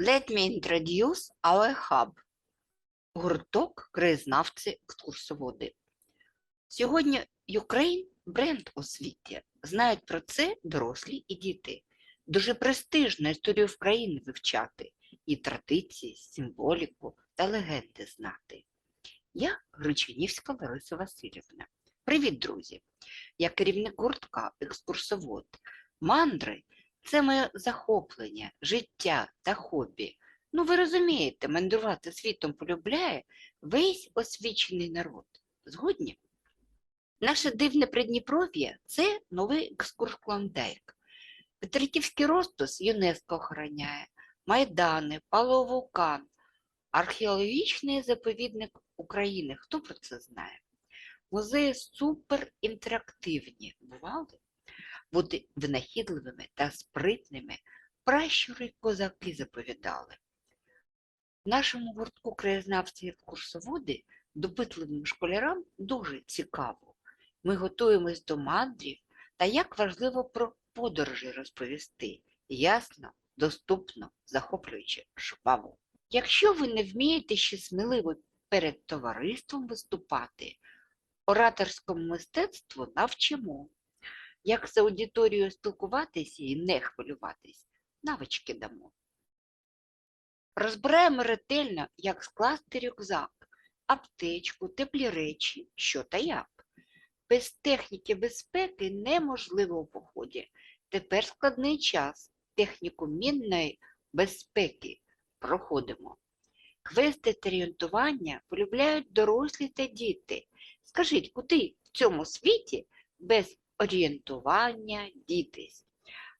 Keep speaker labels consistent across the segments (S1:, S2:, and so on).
S1: Let me introduce our hub. Гурток краєзнавці екскурсоводи. Сьогодні Ukraine – бренд у світі. Знають про це дорослі і діти. Дуже престижно історію України вивчати, і традиції, символіку та легенди знати. Я Гречанівська Лариса Васильівна. Привіт, друзі! Я керівник гуртка екскурсовод. Мандри це моє захоплення, життя та хобі. Ну, ви розумієте, мандрувати світом полюбляє весь освічений народ. Згодні? Наше дивне Придніпров'я – це новий екскурс-клондайк. Петриківський розпис ЮНЕСКО охороняє, Майдани, Палеовулкан, археологічний заповідник України. Хто про це знає? Музеї суперінтерактивні. Бували? Бути винахідливими та спритними пращури козаки заповідали. В нашому гуртку краєзнавці і курсоводи допитливим школярам дуже цікаво. Ми готуємось до мандрів та як важливо про подорожі розповісти. Ясно, доступно, захоплюючи жваво. Якщо ви не вмієте ще сміливо перед товариством виступати, ораторському мистецтву навчимо. Як з аудиторією спілкуватися і не хвилюватись, навички дамо. Розбираємо ретельно, як скласти рюкзак, аптечку, теплі речі, що та як. Без техніки безпеки неможливо в поході. Тепер складний час. Техніку мінної безпеки проходимо. Квести та орієнтування полюбляють дорослі та діти. Скажіть, куди в цьому світі без орієнтування дітись?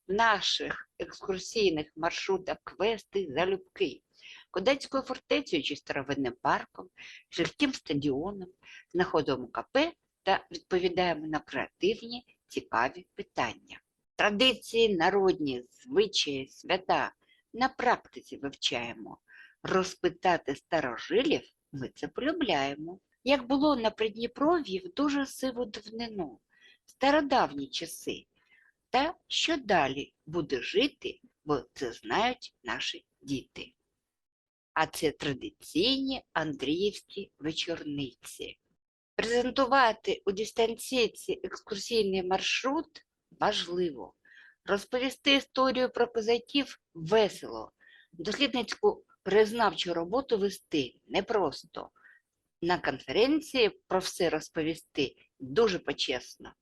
S1: В наших екскурсійних маршрутах квести залюбки. Кодацькою фортецею чи старовинним парком, жирким стадіоном, знаходимо КП та відповідаємо на креативні, цікаві питання. Традиції, народні, звичаї, свята на практиці вивчаємо. Розпитати старожилів ми це полюбляємо. Як було на Придніпров'ї в дуже сиву давнину, стародавні часи. Та що далі буде жити, бо це знають наші діти. А це традиційні Андріївські вечорниці. Презентувати у дистанційці екскурсійний маршрут важливо. Розповісти історію про козаків весело. Дослідницьку признавчу роботу вести непросто. На конференції про все розповісти дуже почесно.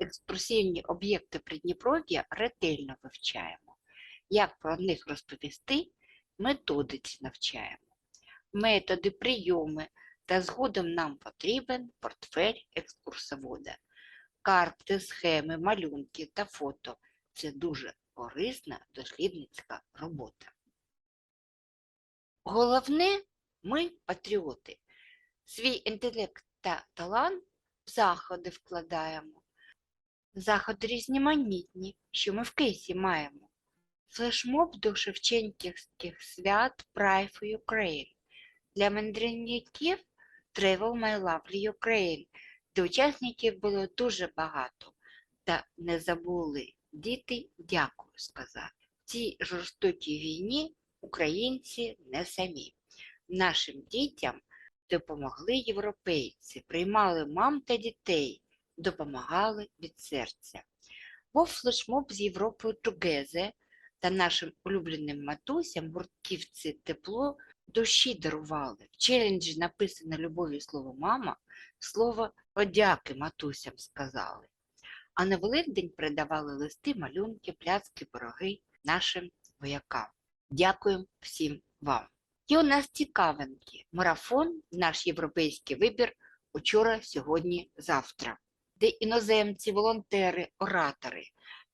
S1: Екскурсійні об'єкти Придніпров'я ретельно вивчаємо. Як про них розповісти, методиці навчаємо. Методи, прийоми та згодом нам потрібен портфель екскурсовода. Карти, схеми, малюнки та фото це дуже корисна дослідницька робота. Головне, ми патріоти. Свій інтелект та талант в заходи вкладаємо. Заходи різноманітні, що ми в кейсі маємо. Флешмоб до Шевченківських свят Pride for Ukraine. Для мандрівників Travel My Lovely Ukraine, де учасників було дуже багато. Та не забули діти дякую сказати. В цій жорстокій війні українці не самі. Нашим дітям допомогли європейці, приймали мам та дітей, допомагали від серця. Був флешмоб з Європою Тугезе та нашим улюбленим матусям гуртківці тепло душі дарували. В челенджі написано любові слово мама, слово подяки матусям сказали. А на Великдень передавали листи, малюнки, пляцки, пироги нашим воякам. Дякуємо всім вам. І у нас цікавинки. Марафон, наш європейський вибір учора, сьогодні, завтра. Де іноземці, волонтери, оратори.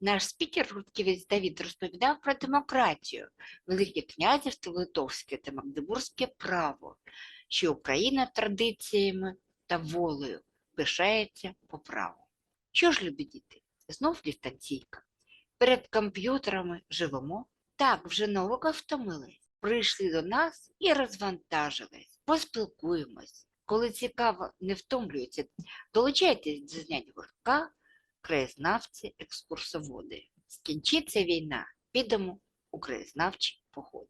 S1: Наш спікер Рудківець Давід розповідав про демократію, Велике князівство Литовське та Магдебурзьке право, що Україна традиціями та волею пишається по праву. Що ж, любі діти, знов дистанційка. Перед комп'ютерами живемо, так вже на уроках втомились, прийшли до нас і розвантажились, поспілкуємось. Коли цікаво, не втомлюється, долучайтесь до знять гуртка, краєзнавці, екскурсоводи. Скінчиться війна, підемо у краєзнавчі поход.